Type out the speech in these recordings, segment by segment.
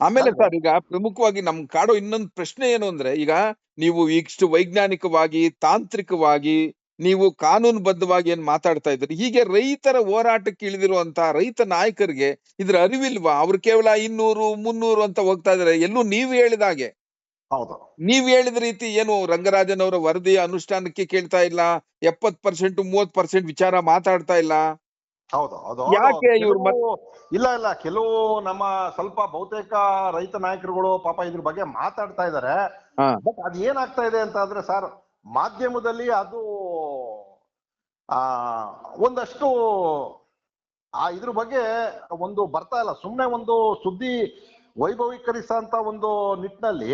ಆಮೇಲೆ? ಸರ್ ಈಗ ಪ್ರಮುಖವಾಗಿ ನಮ್ ಕಾಡೋ ಇನ್ನೊಂದು ಪ್ರಶ್ನೆ ಏನು ಅಂದ್ರೆ ಈಗ ನೀವು ಇಷ್ಟು ವೈಜ್ಞಾನಿಕವಾಗಿ ತಾಂತ್ರಿಕವಾಗಿ ನೀವು ಕಾನೂನುಬದ್ಧವಾಗಿ ಏನ್ ಮಾತಾಡ್ತಾ ಇದ್ರಿ ಹೀಗೆ ರೈತರ ಹೋರಾಟಕ್ಕೆ ಇಳಿದಿರುವಂತಹ ರೈತ ನಾಯಕರಿಗೆ ಇದ್ರ ಅರಿವಿಲ್ವಾ? ಅವ್ರು ಕೇವಲ ಇನ್ನೂರು ಮುನ್ನೂರು ಅಂತ ಹೋಗ್ತಾ ಇದಾರೆ. ಎಲ್ಲೂ ನೀವು ಹೇಳಿದ ಹಾಗೆ. ಹೌದು. ನೀವ್ ಹೇಳಿದ ರೀತಿ ಏನು ರಂಗರಾಜನ್ ಅವರ ವರದಿ ಅನುಷ್ಠಾನಕ್ಕೆ ಕೇಳ್ತಾ ಇಲ್ಲ? ಎಪ್ಪತ್ ಪರ್ಸೆಂಟ್ ಮೂವತ್ ಪರ್ಸೆಂಟ್ ವಿಚಾರ ಮಾತಾಡ್ತಾ ಇಲ್ಲ? ಹೌದು ಹೌದು. ಯಾಕೆ ಇವ್ರು ಇಲ್ಲ ಇಲ್ಲ. ಕೆಲವು ನಮ್ಮ ಸ್ವಲ್ಪ ಬಹುತೇಕ ರೈತ ನಾಯಕರುಗಳು ಪಾಪ ಇದ್ರ ಬಗ್ಗೆ ಮಾತಾಡ್ತಾ ಇದಾರೆ. ಬಟ್ ಅದ್ ಏನಾಗ್ತಾ ಇದೆ ಅಂತ ಅಂದ್ರೆ ಸರ್ ಮಾಧ್ಯಮದಲ್ಲಿ ಅದು ಆ ಒಂದಷ್ಟು ಆ ಇದ್ರ ಬಗ್ಗೆ ಒಂದು ಬರ್ತಾ ಇಲ್ಲ. ಸುಮ್ನೆ ಒಂದು ಸುದ್ದಿ ವೈಭವೀಕರಿಸಂತ ಒಂದು ನಿಟ್ಟಿನಲ್ಲಿ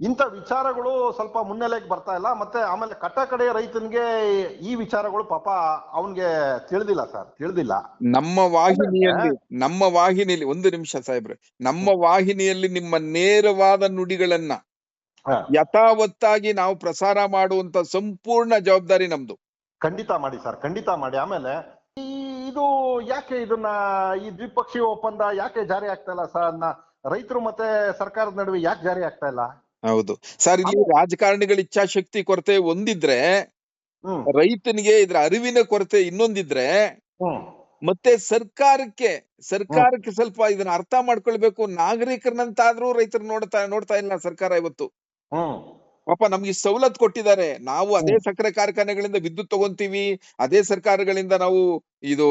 ಇಂಥ ವಿಚಾರಗಳು ಸ್ವಲ್ಪ ಮುನ್ನೆಲೆಗೆ ಬರ್ತಾ ಇಲ್ಲ. ಮತ್ತೆ ಆಮೇಲೆ ಕಟ್ಟ ಕಡೆ ರೈತನಿಗೆ ಈ ವಿಚಾರಗಳು ಪಾಪ ಅವನ್ಗೆ ತಿಳಿದಿಲ್ಲ ಸರ್ ತಿಳಿದಿಲ್ಲ. ನಮ್ಮ ವಾಹಿನಿಯಲ್ಲಿ ನಮ್ಮ ವಾಹಿನಿಯಲ್ಲಿ ಒಂದು ನಿಮಿಷ ಸಾಹೇಬ್ರೆ ನಮ್ಮ ವಾಹಿನಿಯಲ್ಲಿ ನಿಮ್ಮ ನೇರವಾದ ನುಡಿಗಳನ್ನ ಯಥಾವತ್ತಾಗಿ ನಾವು ಪ್ರಸಾರ ಮಾಡುವಂತ ಸಂಪೂರ್ಣ ಜವಾಬ್ದಾರಿ ನಮ್ದು. ಖಂಡಿತ ಮಾಡಿ ಸರ್ ಖಂಡಿತ ಮಾಡಿ. ಆಮೇಲೆ ಇದು ಯಾಕೆ ಇದನ್ನ ಈ ದ್ವಿಪಕ್ಷೀಯ ಒಪ್ಪಂದ ಯಾಕೆ ಜಾರಿ ಆಗ್ತಾ ಇಲ್ಲ ಸರ್ ರೈತರು ಮತ್ತೆ ಸರ್ಕಾರದ ನಡುವೆ ಯಾಕೆ ಜಾರಿ ಆಗ್ತಾ ಇಲ್ಲ? ಹೌದು. ಸರ್ ಇಲ್ಲಿ ರಾಜಕಾರಣಿಗಳ ಇಚ್ಛಾಶಕ್ತಿ ಕೊರತೆ ಒಂದಿದ್ರೆ ಹ್ಮ್. ರೈತನಿಗೆ ಇದ್ರ ಅರಿವಿನ ಕೊರತೆ ಇನ್ನೊಂದಿದ್ರೆ ಹ್ಮ್. ಮತ್ತೆ ಸರ್ಕಾರಕ್ಕೆ ಸರ್ಕಾರಕ್ಕೆ ಸ್ವಲ್ಪ ಇದನ್ನ ಅರ್ಥ ಮಾಡ್ಕೊಳ್ಬೇಕು. ನಾಗರಿಕರನ್ನಂತಾದ್ರೂ ರೈತರು ನೋಡ್ತಾ ನೋಡ್ತಾ ಇಲ್ಲ ಸರ್ಕಾರ ಇವತ್ತು. ಹ್ಮ್. ಪಾಪ ನಮ್ಗೆ ಸವಲತ್ ಸವಲತ್ತು ಕೊಟ್ಟಿದ್ದಾರೆ. ನಾವು ಅದೇ ಸಕ್ಕರೆ ಕಾರ್ಖಾನೆಗಳಿಂದ ವಿದ್ಯುತ್ ತಗೊಂತೀವಿ ಅದೇ ಸರ್ಕಾರಗಳಿಂದ ನಾವು ಇದು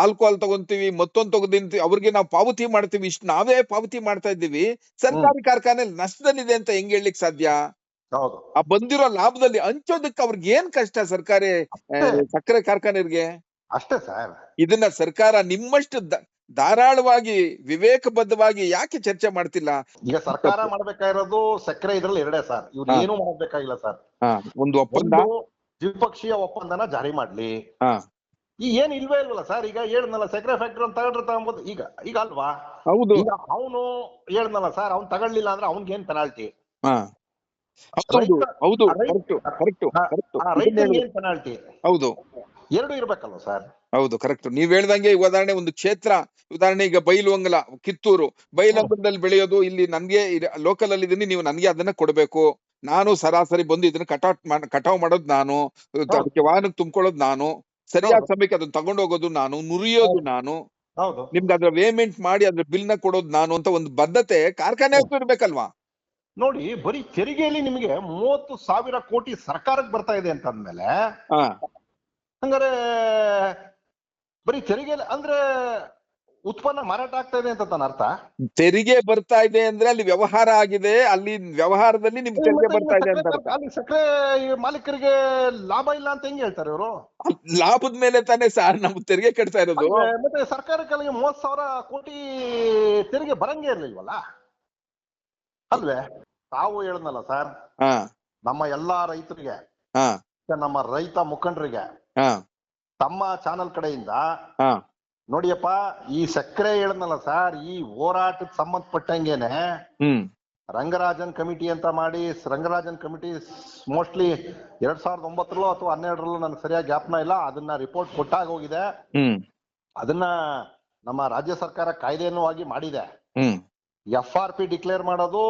ಆಲ್ಕೋಹಾಲ್ ತಗೊಂತೀವಿ ಮತ್ತೊಂದು ತಗೊಂತೀವಿ ಅವ್ರಿಗೆ ನಾವು ಪಾವತಿ ಮಾಡ್ತೀವಿ ಇಷ್ಟು ನಾವೇ ಪಾವತಿ ಮಾಡ್ತಾ ಇದ್ದೀವಿ. ಸರ್ಕಾರಿ ಕಾರ್ಖಾನೆ ನಷ್ಟದಲ್ಲಿದೆ ಅಂತ ಹೆಂಗ್ ಹೇಳಲಿಕ್ಕೆ ಸಾಧ್ಯ? ಆ ಬಂದಿರೋ ಲಾಭದಲ್ಲಿ ಹಂಚೋದಕ್ಕೆ ಅವ್ರಿಗೆ ಏನ್ ಕಷ್ಟ ಸರ್ಕಾರಿ ಸಕ್ಕರೆ ಕಾರ್ಖಾನೆಗೆ ಅಷ್ಟೇ ಸರ್ ಇದನ್ನ ಸರ್ಕಾರ ನಿಮ್ಮಷ್ಟು ಧಾರಾಳವಾಗಿ ವಿವೇಕಬದ್ಧವಾಗಿ ಯಾಕೆ ಚರ್ಚೆ ಮಾಡ್ತಿಲ್ಲ? ಈಗ ಸರ್ಕಾರ ಮಾಡ್ಬೇಕಾಗಿರೋದು ಸಕ್ಕರೆ ಇದ್ರಲ್ಲಿ ಎರಡೇ ಸರ್. ಇವ್ರು. ಏನು ಮಾಡ್ಬೇಕಾಗಿಲ್ಲ ಸರ್. ಒಂದು ಒಪ್ಪಂದ? ದ್ವಿಪಕ್ಷೀಯ ಒಪ್ಪಂದನ ಜಾರಿ ಮಾಡ್ಲಿ. ಈ ಏನ್ ಇಲ್ವೇ ಇಲ್ವಲ್ಲ ಸರ್ ಈಗ ಹೇಳಿದ್ನಲ್ಲ ಸಕ್ಕರೆ ಫ್ಯಾಕ್ಟ್ರಿ ಅಂತ ತಗೊಂಡ್ರೆ ತಗೊಂಬೋದು. ಈಗ ಈಗ ಅಲ್ವಾ? ಹೌದು. ಈಗ ಅವನು ಹೇಳಿದ್ನಲ್ಲ ಸರ್ ಅವ್ನ್ ತಗೊಳ್ಳಿಲ್ಲ ಅಂದ್ರೆ ಅವ್ನ್ಗೆ ಏನ್ ಪೆನಾಲ್ಟಿ ಹೌದು ರೈತ- ಏನ್ ಪೆನಾಲ್ಟಿ ಹೌದು. ಎರಡು ಇರ್ಬೇಕಲ್ವ ಸರ್? ಹೌದು ಕರೆಕ್ಟ್ ನೀವ್ ಹೇಳ್ದಂಗೆ ಉದಾಹರಣೆ ಒಂದು ಕ್ಷೇತ್ರ. ಉದಾಹರಣೆ ಈಗ ಬೈಲುವಂಗಲ ಕಿತ್ತೂರು. ಬೈಲಂಗಲದಲ್ಲಿ ಬೆಳೆಯೋದು ಇಲ್ಲಿ ನನ್ಗೆ ಲೋಕಲ್ ಅಲ್ಲಿ ಇದೀನಿ ನೀವು ನನ್ಗೆ ಅದನ್ನ ಕೊಡ್ಬೇಕು. ನಾನು ಸರಾಸರಿ ಬಂದು ಇದನ್ನ ಕಟಾಟ್ ಕಟಾವ್ ಮಾಡೋದು ನಾನು. ಅದಕ್ಕೆ ವಾಹನಕ್ಕೆ ತುಂಬ್ಕೊಳ್ಳೋದು ನಾನು. ಸರಿಯಾದ. ಸಮಯಕ್ಕೆ ಅದನ್ನ ತಗೊಂಡು ಹೋಗೋದು ನಾನು ನುರಿಯೋದು ನಾನು. ಹೌದು. ನಿಮ್ಗೆ ಅದ್ರ ಪೇಮೆಂಟ್ ಮಾಡಿ ಅದ್ರ ಬಿಲ್ನ ಕೊಡೋದು ನಾನು ಅಂತ ಒಂದು ಬದ್ಧತೆ ಕಾರ್ಖಾನೆ ಇರ್ಬೇಕಲ್ವಾ? ನೋಡಿ ಬರೀ ತೆರಿಗೆಯಲ್ಲಿ ನಿಮಗೆ ಮೂವತ್ತು ಸಾವಿರ ಕೋಟಿ ಸರ್ಕಾರಕ್ಕೆ ಬರ್ತಾ ಇದೆ ಅಂತ ಅಂದ್ಮೇಲೆ ಹಾ. ಹಂಗಾರೆ ಬರೀ ತೆರಿಗೆ ಅಂದ್ರೆ ಉತ್ಪನ್ನ ಮಾರಾಟ ಆಗ್ತಾ ಇದೆ ಅಂತ ತನ್ನ ಅರ್ಥ? ತೆರಿಗೆ ಬರ್ತಾ ಇದೆ ಅಂದ್ರೆ ಅಲ್ಲಿ ವ್ಯವಹಾರ ಆಗಿದೆ ಅಲ್ಲಿ ವ್ಯವಹಾರದಲ್ಲಿ ನಿಮ್ ತೆರಿಗೆ ಬರ್ತಾ ಇದೆ ಅಂತ ಅರ್ಥ ಅಲ್ಲಿ ಸಕ್ಕರೆ ಮಾಲೀಕರಿಗೆ ಲಾಭ ಇಲ್ಲ ಅಂತ ಹೆಂಗ್ ಹೇಳ್ತಾರೆ ಇವರು? ಲಾಭದ ಮೇಲೆ ತಾನೇ ಸರ್ ನಮ್ ತೆರಿಗೆ ಕಟ್ತಾ ಇರೋದು. ಮತ್ತೆ ಸರ್ಕಾರಕ್ಕೆ ಮೂವತ್ ಸಾವಿರ ಕೋಟಿ ತೆರಿಗೆ ಬರಂಗೇ ಇರ್ಲಿಲ್ವಲ್ಲ? ಅಲ್ವೇ? ತಾವು ಹೇಳದ್ನಲ್ಲ ಸರ್ ಹಾ. ನಮ್ಮ ಎಲ್ಲಾ ರೈತರಿಗೆ ನಮ್ಮ ರೈತ ಮುಖಂಡರಿಗೆ ತಮ್ಮ ಚಾನಲ್ ಕಡೆಯಿಂದ ನೋಡಿಯಪ್ಪ ಈ ಸಕ್ಕರೆ ಹೇಳದ್ನಲ್ಲ ಸರ್ ಈ ಹೋರಾಟಕ್ಕೆ ಸಂಬಂಧಪಟ್ಟಂಗೆನೆ ರಂಗರಾಜನ್ ಕಮಿಟಿ ಅಂತ ಮಾಡಿ ರಂಗರಾಜನ್ ಕಮಿಟಿ ಮೋಸ್ಟ್ಲಿ ಎರಡ್ ಸಾವಿರದ ಒಂಬತ್ತರಲ್ಲೋ ಅಥವಾ ಹನ್ನೆರಡರಲ್ಲೋ ನನಗೆ ಸರಿಯಾಗಿ ಜ್ಞಾಪನ ಇಲ್ಲ ಅದನ್ನ ರಿಪೋರ್ಟ್ ಕೊಟ್ಟಾಗ ಹೋಗಿದೆ. ಅದನ್ನ ನಮ್ಮ ರಾಜ್ಯ ಸರ್ಕಾರ ಕಾಯ್ದೆಯನ್ನು ಆಗಿ ಮಾಡಿದೆ. ಎಫ್ ಆರ್ ಪಿ ಡಿಕ್ಲೇರ್ ಮಾಡೋದು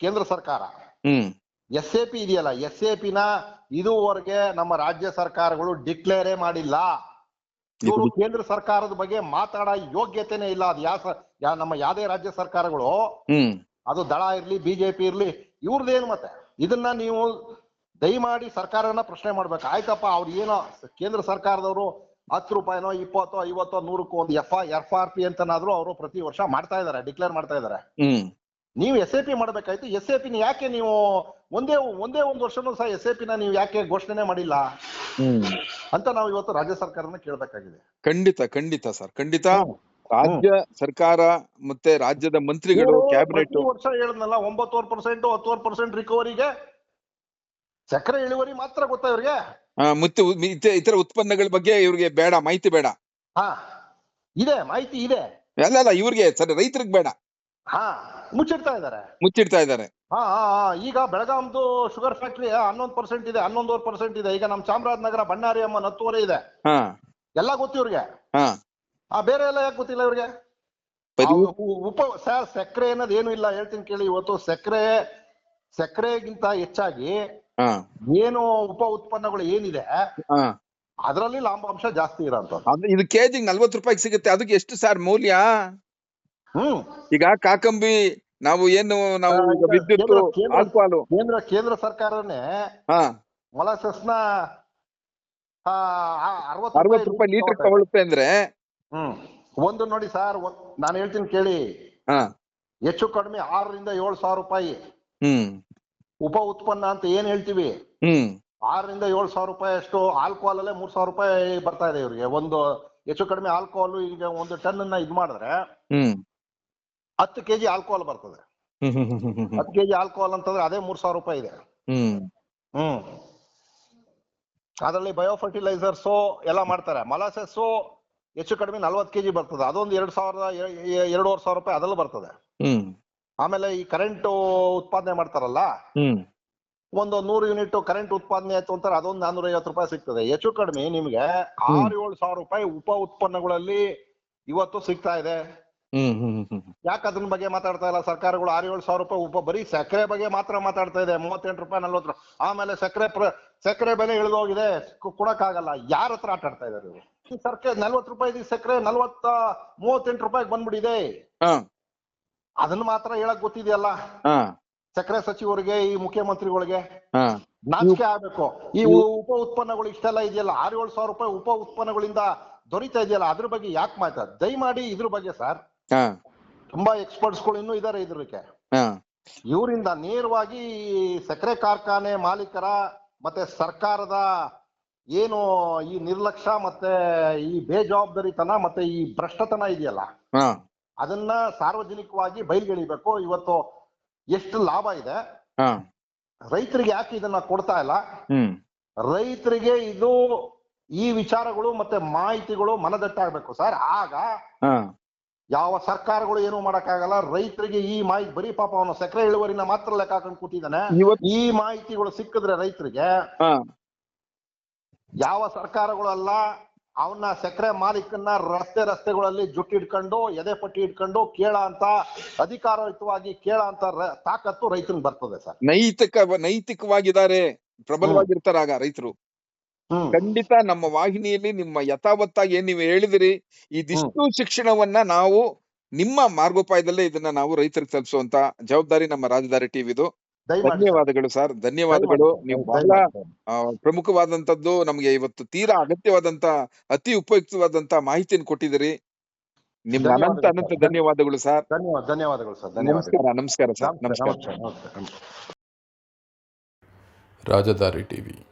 ಕೇಂದ್ರ ಸರ್ಕಾರ. ಎಸ್ ಎ ಪಿ ಇದೆಯಲ್ಲ ಎಸ್ ಎ ಪಿನ ಇದುವರೆಗೆ ನಮ್ಮ ರಾಜ್ಯ ಸರ್ಕಾರಗಳು ಡಿಕ್ಲೇರೇ ಮಾಡಿಲ್ಲ. ಇವರು ಕೇಂದ್ರ ಸರ್ಕಾರದ ಬಗ್ಗೆ ಮಾತಾಡ ಯೋಗ್ಯತೆನೇ ಇಲ್ಲ. ಅದು ಯಾವ ಯಾ ನಮ್ಮ ಯಾವ್ದೇ ರಾಜ್ಯ ಸರ್ಕಾರಗಳು ಅದು ದಳ ಇರ್ಲಿ ಬಿಜೆಪಿ ಇರ್ಲಿ ಇವ್ರದ್ದೇನು ಮತ್ತೆ? ಇದನ್ನ ನೀವು ದಯಮಾಡಿ ಸರ್ಕಾರನ ಪ್ರಶ್ನೆ ಮಾಡ್ಬೇಕು. ಆಯ್ತಪ್ಪ ಅವ್ರು ಏನೋ ಕೇಂದ್ರ ಸರ್ಕಾರದವರು ಹತ್ತು ರೂಪಾಯಿನೋ ಇಪ್ಪತ್ತೋ ಐವತ್ತೋ ನೂರಕ್ಕೂ ಒಂದು ಎಫ್ ಎಫ್ ಆರ್ ಪಿ ಅಂತನಾದ್ರೂ ಅವರು ಪ್ರತಿ ವರ್ಷ ಮಾಡ್ತಾ ಇದಾರೆ ಡಿಕ್ಲೇರ್ ಮಾಡ್ತಾ ಇದಾರೆ ನೀವು ಎಸ್ ಎ ಪಿ ಮಾಡ್ಬೇಕಾಯ್ತು. ಎಸ್ ಎ ಪಿನ ಯಾಕೆ ನೀವು ಒಂದೇ ಒಂದೇ ಒಂದು ವರ್ಷನೂ ಸಹ ಎಸ್ ಎ ಪಿನ ನೀವು ಯಾಕೆ ಘೋಷಣೆ ಮಾಡಿಲ್ಲ? ಹ್ಮ್. ಅಂತ ನಾವು ಇವತ್ತು ರಾಜ್ಯ ಸರ್ಕಾರನ ಕೇಳಬೇಕಾಗಿದೆ. ಖಂಡಿತ ಖಂಡಿತ ಸರ್. ಖಂಡಿತ ರಾಜ್ಯ ಸರ್ಕಾರ ಮತ್ತೆ ರಾಜ್ಯದ ಮಂತ್ರಿಗಳು ಕ್ಯಾಬಿನೆಟ್ ವರ್ಷ ಹೇಳಿದ್ನಲ್ಲ ಒಂಬತ್ತುವರೆ ಪರ್ಸೆಂಟ್ ಹತ್ತುವರೆ ಪರ್ಸೆಂಟ್ ರಿಕವರಿಗೆ? ಸಕ್ಕರೆ ಇಳುವರಿ ಮಾತ್ರ ಗೊತ್ತಾ ಇವ್ರಿಗೆ? ಮತ್ತೆ ಇತರ ಉತ್ಪನ್ನಗಳ ಬಗ್ಗೆ ಇವ್ರಿಗೆ ಬೇಡ ಮಾಹಿತಿ ಬೇಡ. ಹಾ ಇದೆ ಮಾಹಿತಿ ಇದೆ. ಅಲ್ಲ ಅಲ್ಲ ಇವ್ರಿಗೆ ಸರಿ ರೈತರಿಗೆ ಬೇಡ. ಹಾ ಮುಚ್ಚಿಡ್ತಾ ಇದ್ದಾರೆ. ಮುಚ್ಚಿಡ್ತಾ ಇದ್ದಾರೆ. ಹಾ ಹಾ ಹಾ. ಈಗ ಬೆಳಗಾಂದು ಶುಗರ್ ಫ್ಯಾಕ್ಟ್ರಿ ಹನ್ನೊಂದು ಪರ್ಸೆಂಟ್ ಇದೆ ಹನ್ನೊಂದೂವರೆ ಪರ್ಸೆಂಟ್ ಇದೆ. ಈಗ ನಮ್ಮ ಚಾಮರಾಜನಗರ ಬಣ್ಣಾರಿ ಅಮ್ಮ ಹತ್ತುವರೆ ಇದೆ. ಹಾ. ಎಲ್ಲ ಗೊತ್ತು ಇವ್ರಿಗೆ? ಹಾ. ಆ ಬೇರೆ ಎಲ್ಲ ಯಾಕೆ ಗೊತ್ತಿಲ್ಲ ಇವ್ರಿಗೆ? ಉಪ ಸರ್ ಸಕ್ಕರೆ ಅನ್ನೋದು ಏನು ಇಲ್ಲ ಹೇಳ್ತೀನಿ ಕೇಳಿ ಇವತ್ತು. ಸಕ್ಕರೆ ಸಕ್ಕರೆಗಿಂತ ಹೆಚ್ಚಾಗಿ ಹಾ. ಏನು ಉಪ ಉತ್ಪನ್ನಗಳು ಏನಿದೆ ಹಾ. ಅದರಲ್ಲಿ ಲಾಭಾಂಶ ಜಾಸ್ತಿ ಇರೋಂಥದ್ದು. ಅದು ಇದು ಕೆಜಿಗೆ ನಲ್ವತ್ತು ರೂಪಾಯಿಗೆ ಸಿಗುತ್ತೆ. ಅದಕ್ಕೆ ಎಷ್ಟು ಸರ್ ಮೌಲ್ಯ? ಈಗ ಕಾಕಂಬಿ ನಾವು ಏನು ನಾವು ಈಗ ವಿದ್ಯುತ್ ಕೇಂದ್ರ- ಕೇಂದ್ರ- ಆಲ್ಕೋಹಾಲು ಕೇಂದ್ರ ಕೇಂದ್ರ ಸರ್ಕಾರನೇ ಹಾ. ಮೊಲಾಸಸ್ನ ಅರವತ್ತು ರೂಪಾಯಿ ಲೀಟರ್ ತಗೊಳುತ್ತೆ ಅಂದ್ರೆ? ಹ್ಮ್. ಒಂದು ನೋಡಿ ಸರ್ ನಾನು ಹೇಳ್ತೀನಿ ಕೇಳಿ. ಹೆಚ್ಚು ಕಡಿಮೆ ಆರರಿಂದ ಏಳು ಸಾವಿರ ರೂಪಾಯಿ. ಹ್ಮ್. ಉಪ ಉತ್ಪನ್ನ ಅಂತ ಏನ್ ಹೇಳ್ತೀವಿ? ಹ್ಮ್. ಆರರಿಂದ ಏಳು ಸಾವಿರ ರೂಪಾಯಿ ಅಷ್ಟು ಆಲ್ಕೋಹಾಲ್ ಅಲ್ಲೇ ಮೂರ್ ಸಾವಿರ ರೂಪಾಯಿ ಬರ್ತಾ ಇದೆ ಇವ್ರಿಗೆ. ಒಂದು ಹೆಚ್ಚು ಕಡಿಮೆ ಆಲ್ಕೋಹಾಲ್ ಈಗ ಒಂದು ಟನ್ ಅನ್ನ ಇದ್ ಮಾಡಿದ್ರೆ ಹ್ಮ್. ಹತ್ತು ಕೆಜಿ ಆಲ್ಕೋಹಾಲ್ ಬರ್ತದೆ. ಹತ್ತು ಕೆಜಿ ಆಲ್ಕೋಹಾಲ್ ಅಂತಂದ್ರೆ ಅದೇ ಮೂರ್ ಸಾವಿರ ರೂಪಾಯಿ ಇದೆ. ಹ್ಮ್. ಅದರಲ್ಲಿ ಬಯೋ ಫರ್ಟಿಲೈಸರ್ಸು ಎಲ್ಲ ಮಾಡ್ತಾರೆ. ಮಲಾಸಸ್ ಹೆಚ್ಚು ಕಡಿಮೆ ನಲ್ವತ್ತು ಕೆಜಿ ಬರ್ತದೆ. ಅದೊಂದು ಎರಡ್ ಸಾವಿರದ ಎರಡೂವರೆ ಸಾವಿರ ರೂಪಾಯಿ ಅದರಲ್ಲಿ ಬರ್ತದೆ. ಆಮೇಲೆ ಈ ಕರೆಂಟ್ ಉತ್ಪಾದನೆ ಮಾಡ್ತಾರಲ್ಲ? ಹ್ಮ್. ಒಂದು ನೂರು ಯೂನಿಟ್ ಕರೆಂಟ್ ಉತ್ಪಾದನೆ ಆಯ್ತು ಅಂತಾರೆ ಅದೊಂದು ನಾನೂರ ಐವತ್ತು ರೂಪಾಯಿ ಸಿಗ್ತದೆ. ಹೆಚ್ಚು ಕಡಿಮೆ ನಿಮ್ಗೆ ಆರು ಏಳು ಸಾವಿರ ರೂಪಾಯಿ ಉಪ ಉತ್ಪನ್ನಗಳಲ್ಲಿ ಇವತ್ತು ಸಿಗ್ತಾ ಇದೆ. ಯಾಕೆ ಅದ್ರ ಬಗ್ಗೆ ಮಾತಾಡ್ತಾ ಇಲ್ಲ? ಸರ್ಕಾರಗಳು ಆರು ಏಳು ಸಾವಿರ ರೂಪಾಯಿ ಉಪ ಬರೀ ಸಕ್ಕರೆ ಬಗ್ಗೆ ಮಾತ್ರ ಮಾತಾಡ್ತಾ ಇದೆ. ಮೂವತ್ತೆಂಟು ರೂಪಾಯಿ ನಲ್ವತ್ತು ರೂಪಾಯಿ. ಆಮೇಲೆ ಸಕ್ಕರೆ ಪ್ರ ಸಕ್ಕರೆ ಬೆಲೆ ಇಳಿದೋಗಿದೆ. ಕೊಡಕ್ಕಾಗಲ್ಲ ಯಾರ ಹತ್ರ ಆಟ ಆಡ್ತಾ ಇದಾರೆ ಇವರು? ಈ ಸರ್ಕಾರ ನಲ್ವತ್ತು ರೂಪಾಯಿ ಸಕ್ಕರೆ ನಲ್ವತ್ತ ಮೂವತ್ತೆಂಟು ರೂಪಾಯಿಗೆ ಬಂದ್ಬಿಟ್ಟಿದೆ. ಅದನ್ನ ಮಾತ್ರ ಹೇಳಕ್ ಗೊತ್ತಿದೆಯಲ್ಲ? ಸಕ್ಕರೆ ಸಚಿವರಿಗೆ ಈ ಮುಖ್ಯಮಂತ್ರಿಗಳಿಗೆ? ನಾಚಿಕೆ ಆಗ್ಬೇಕು. ಈ ಉಪ ಉತ್ಪನ್ನಗಳು ಇಷ್ಟೆಲ್ಲ ಇದೆಯಲ್ಲ? ಆರು ಏಳು ಸಾವಿರ ರೂಪಾಯಿ ಉಪ ಉತ್ಪನ್ನಗಳಿಂದ ದೊರೀತಾ ಇದೆಯಲ್ಲ? ಅದ್ರ ಬಗ್ಗೆ ಯಾಕೆ ಮಾತಾಡ ದಯಮಾಡಿ ಇದ್ರ ಬಗ್ಗೆ ಸರ್. ಹಾ. ಎಕ್ಸ್ಪರ್ಟ್ಸ್ಗಳು ಇನ್ನೂ ಇದಾರೆ ಇದ್ರಕ್ಕೆ ಹಾ. ಇವರಿಂದ ನೇರವಾಗಿ ಈ ಸಕ್ಕರೆ ಕಾರ್ಖಾನೆ ಮಾಲೀಕರ ಮತ್ತೆ ಸರ್ಕಾರದ ಏನು ಈ ನಿರ್ಲಕ್ಷ್ಯ ಮತ್ತೆ ಈ ಬೇಜವಾಬ್ದಾರಿತನ ಮತ್ತೆ ಈ ಭ್ರಷ್ಟತನ ಇದೆಯಲ್ಲ ಅದನ್ನ ಸಾರ್ವಜನಿಕವಾಗಿ ಬಯಲ್ಗೆಳಿಬೇಕು. ಇವತ್ತು ಎಷ್ಟು ಲಾಭ ಇದೆ. ರೈತರಿಗೆ ಯಾಕೆ ಇದನ್ನ ಕೊಡ್ತಾ ಇಲ್ಲ. ರೈತರಿಗೆ ಇದು ಈ ವಿಚಾರಗಳು ಮತ್ತೆ ಮಾಹಿತಿಗಳು ಮನದಟ್ಟಾಗಬೇಕು ಸರ್. ಆಗ ಯಾವ ಸರ್ಕಾರಗಳು ಏನು ಮಾಡಕ್ಕಾಗಲ್ಲ ರೈತರಿಗೆ ಈ ಮಾಹಿತಿ ಬರೀ ಪಾಪ ಅವನ ಸಕ್ಕರೆ ಇಳುವರಿನ ಮಾತ್ರ ಲೆಕ್ಕ ಹಾಕೊಂಡು ಕೂತಿದ್ದಾನೆ. ಈ ಮಾಹಿತಿಗಳು ಸಿಕ್ಕಿದ್ರೆ ರೈತರಿಗೆ ಯಾವ ಸರ್ಕಾರಗಳು ಅಲ್ಲ ಅವನ್ನ ಸಕ್ಕರೆ ಮಾಲೀಕನ್ನ ರಸ್ತೆ ರಸ್ತೆಗಳಲ್ಲಿ ಜುಟ್ಟಿಡ್ಕೊಂಡು ಎದೆ ಪಟ್ಟಿ ಇಟ್ಕೊಂಡು ಕೇಳ ಅಂತ ಅಧಿಕಾರಯುತವಾಗಿ ಕೇಳ ಅಂತ ತಾಕತ್ತು ರೈತನಿಗೆ ಬರ್ತದೆ ಸರ್. ನೈತಿಕ ನೈತಿಕವಾಗಿದ್ದಾರೆ ಪ್ರಬಲವಾಗಿರ್ತಾರ ಆಗ ರೈತರು. ಹ್ಮ್. ಖಂಡಿತ ನಮ್ಮ ವಾಹಿನಿಯಲ್ಲಿ ನಿಮ್ಮ ಯಥಾವತ್ತಾಗಿ ಏನ್ ನೀವು ಹೇಳಿದಿರಿ ಇದಿಷ್ಟು ಶಿಕ್ಷಣವನ್ನ ನಾವು ನಿಮ್ಮ ಮಾರ್ಗೋಪಾಯದಲ್ಲೇ ಇದನ್ನ ನಾವು ರೈತರಿಗೆ ತಲುಪಿಸುವಂತ ಜವಾಬ್ದಾರಿ ನಮ್ಮ ರಾಜಧಾನಿ ಟಿವಿದು. ದಯಮಾಡಿ ಸರ್. ಧನ್ಯವಾದಗಳು ಸರ್. ಧನ್ಯವಾದಗಳು. ದಯಮಾಡಿ ನೀವು ಸರ್, ಬಹಳ ದಯಮಾಡಿ ಸರ್. ಆ, ಪ್ರಮುಖವಾದಂತದ್ದು ನಮ್ಗೆ ಇವತ್ತು ತೀರಾ ಅಗತ್ಯವಾದಂತ ಅತಿ ಉಪಯುಕ್ತವಾದಂತ ಮಾಹಿತಿಯನ್ನು ಕೊಟ್ಟಿದ್ದೀರಿ. ನಿಮ್ಮ ಅನಂತ ಧನ್ಯವಾದಗಳು ಅನಂತ ಸರ್. ಧನ್ಯವಾದಗಳು ಸರ್. ಧನ್ಯವಾದ ಧನ್ಯವಾದಗಳು ಸರ್. ಧನ್ಯವಾದಗಳು. ನಮಸ್ಕಾರ ನಮಸ್ಕಾರ ಸರ್. ನಮಸ್ತೆ ನಮಸ್ಕಾರ. ನಮಸ್ತೆ ನಮಸ್ತೆ ನಮಸ್ತೆ. ರಾಜದಾರಿ ಟಿವಿ.